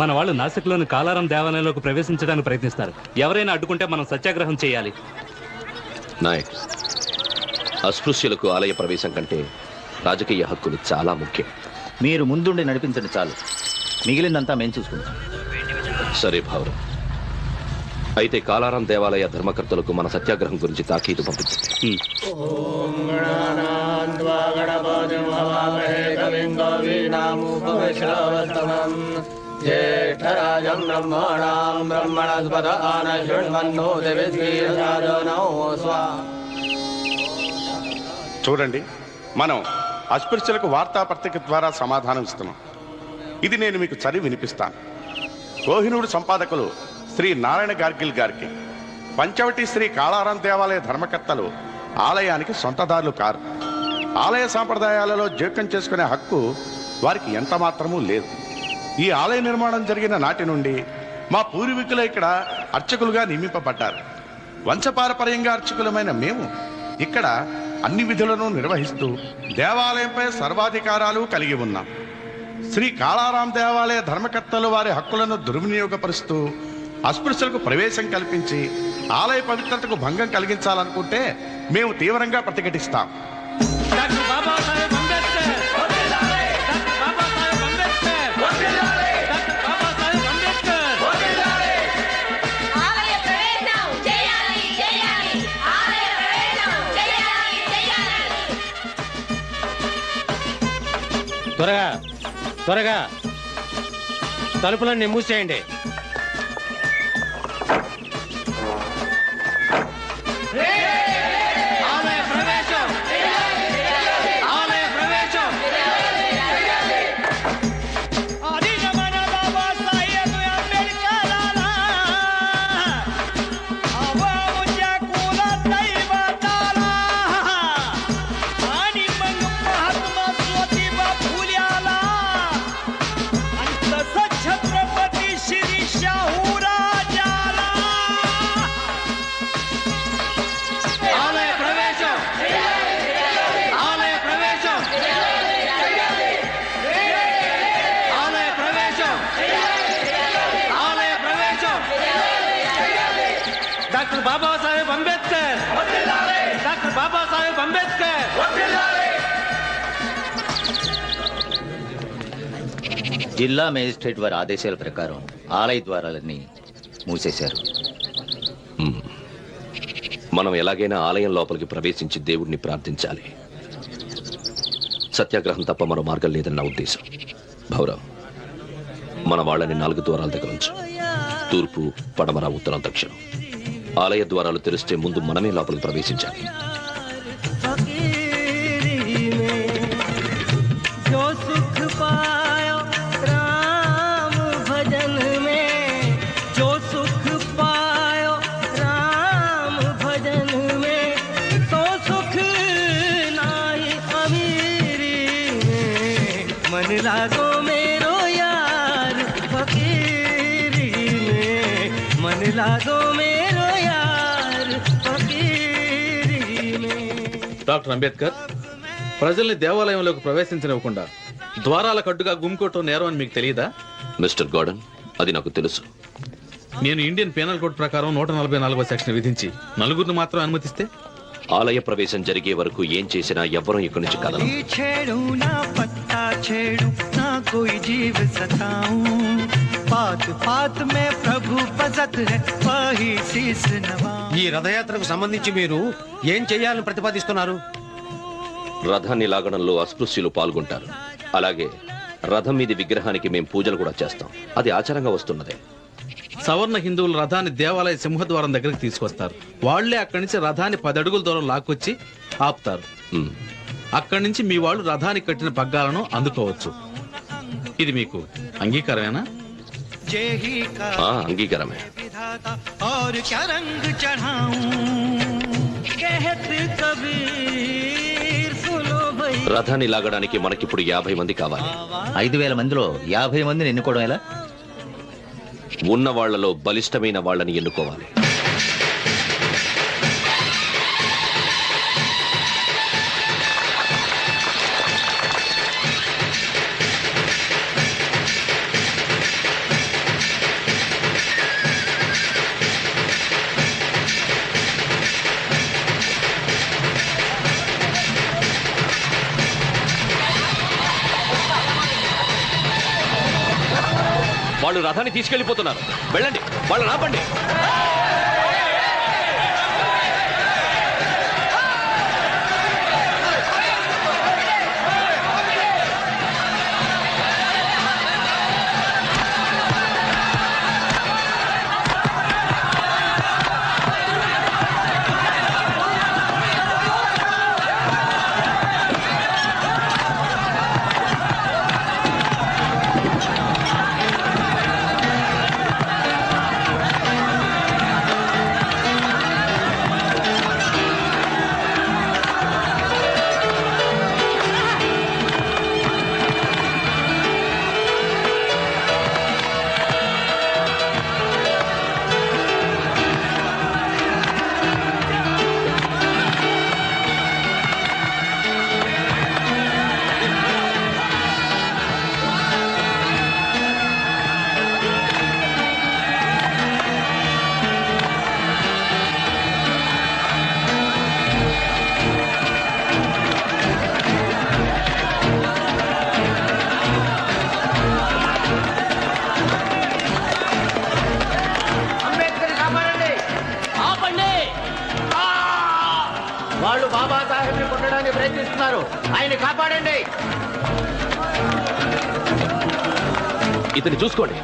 మన వాళ్ళు నాసిక్లోని కాలారం దేవాలయంలోకి ప్రవేశించడానికి ప్రయత్నిస్తారు. ఎవరైనా అడ్డుకుంటే మనం సత్యాగ్రహం చేయాలి. నాయక్ అస్పృశ్యులకు ఆలయ ప్రవేశం కంటే రాజకీయ హక్కులు చాలా ముఖ్యం. మీరు ముందుండి నడిపించండి చాలు. మిగిలిందంతా మేము చూసుకుంటాం. సరే భావరం అయితే కాలారాం దేవాలయ ధర్మకర్తలకు మన సత్యాగ్రహం గురించి తాకీదు పంపించండి. ఉమ్. ज्येष्ठराजं ब्रह्मणां ब्रह्मणस्पद आन शृण्वन्नो दिविश्रीरसादनौ स्वा చూడండి మనం అస్పృశ్యులకు వార్తాపత్రిక ద్వారా సమాధానం ఇస్తున్నాం ఇది నేను మీకు చదివి వినిపిస్తాను కోహినూరు సంపాదకులు శ్రీ నారాయణ గార్గిల్ గారికి పంచవటి శ్రీ కాళారాం దేవాలయ ధర్మకర్తలు ఆలయానికి సొంతదారులు కారు ఆలయ సాంప్రదాయాలలో జోక్యం చేసుకునే హక్కు వారికి ఎంత మాత్రమూ లేదు ఈ ఆలయ నిర్మాణం జరిగిన నాటి నుండి మా పూర్వీకులు ఇక్కడ అర్చకులుగా నియమింపబడ్డారు. వంశపారపర్యంగా అర్చకులమైన మేము ఇక్కడ అన్ని విధులను నిర్వహిస్తూ దేవాలయంపై సర్వాధికారాలు కలిగి ఉన్నాం. శ్రీ కాళారాం దేవాలయ ధర్మకర్తలు వారి హక్కులను దుర్వినియోగపరుస్తూ అస్పృశ్యులకు ప్రవేశం కల్పించి ఆలయ పవిత్రతకు భంగం కలిగించాలనుకుంటే మేము తీవ్రంగా ప్రతిఘటిస్తాం. త్వరగా త్వరగా. తలుపులన్నీ మూసేయండి. డాక్టర్ బాబాసాహెబ్ అంబేద్కర్. డాక్టర్ బాబాసాహెబ్ అంబేద్కర్. జిల్లా మేజిస్ట్రేట్ వారి ఆదేశాల ప్రకారం ఆలయ ద్వారాలన్నీ మూసేశారు. మనం ఎలాగైనా ఆలయం లోపలికి ప్రవేశించి దేవుడిని ప్రార్థించాలి. సత్యాగ్రహం తప్ప మరో మార్గం లేదని నా ఉద్దేశం. భౌరవ్ మన వాళ్ళని నాలుగు ద్వారాల దగ్గర ఉంచు. తూర్పు పడమర ఉత్తరం దక్షిణం. ఆలయ ద్వారాలు తెరిస్తే ముందు మనమే లోపలికి ప్రవేశించాలి जो सुख డాక్టర్ అంబేద్కర్ ప్రజల్ని దేవాలయంలోకి ప్రవేశించనివ్వకుండా ద్వారాల కట్టుగా గుమ్కొట్టడం నేరం అని మీకు తెలియదా మిస్టర్ గార్డన్ అది నాకు తెలుసు నేను ఇండియన్ పీనల్ కోడ్ ప్రకారం నూట నలభై నాలుగో సెక్షన్ విధించి నలుగురిని మాత్రం అనుమతిస్తే ఆలయ ప్రవేశం జరిగే వరకు ఏం చేసినా ఎవ్వరం ఇక్కడి నుంచి కదలం ये छेड़ू ना पत्ता छेड़ू ना कोई जीव सताऊं ఈ రథయాత్రకు సంబంధించి మీరు ఏం చేయాలని ప్రతిపాదిస్తున్నారు? రథాన్ని లాగడంలో అస్పృశ్యులు పాల్గొంటారు. అలాగే రథం మీది విగ్రహానికి మేము పూజలు కూడా చేస్తాం. అది ఆచారంగా వస్తున్నదే. సవర్ణ హిందువులు రథాన్ని దేవాలయ సింహద్వారం దగ్గరికి తీసుకొస్తారు. వాళ్ళే అక్కడి నుంచి రథాన్ని అడుగుల దూరం లాక్కొచ్చి ఆపుతారు. అక్కడి నుంచి మీ వాళ్ళు రథానికి కట్టిన పగ్గాలను అందుకోవచ్చు. ఇది మీకు అంగీకారమేనా? जेही का ఆ, అంగీకారమే विधाता और क्या रंग चढ़ाऊं कहत कबीर सुनो भाई రథాన్ని లాగడానికి మనకిప్పుడు యాభై మంది కావాలి ఐదు వేల మందిలో యాభై మందిని ఎన్నుకోవడం ఎలా ఉన్న వాళ్ళలో బలిష్టమైన వాళ్ళని ఎన్నుకోవాలి వాళ్ళు రథాన్ని తీసుకెళ్ళిపోతున్నారు వెళ్ళండి. వాళ్ళని ఆపండి. వాళ్ళు బాబాసాహెబ్ని కొట్టడానికి ప్రయత్నిస్తున్నారు. ఆయన కాపాడండి. ఇతని చూసుకోండి.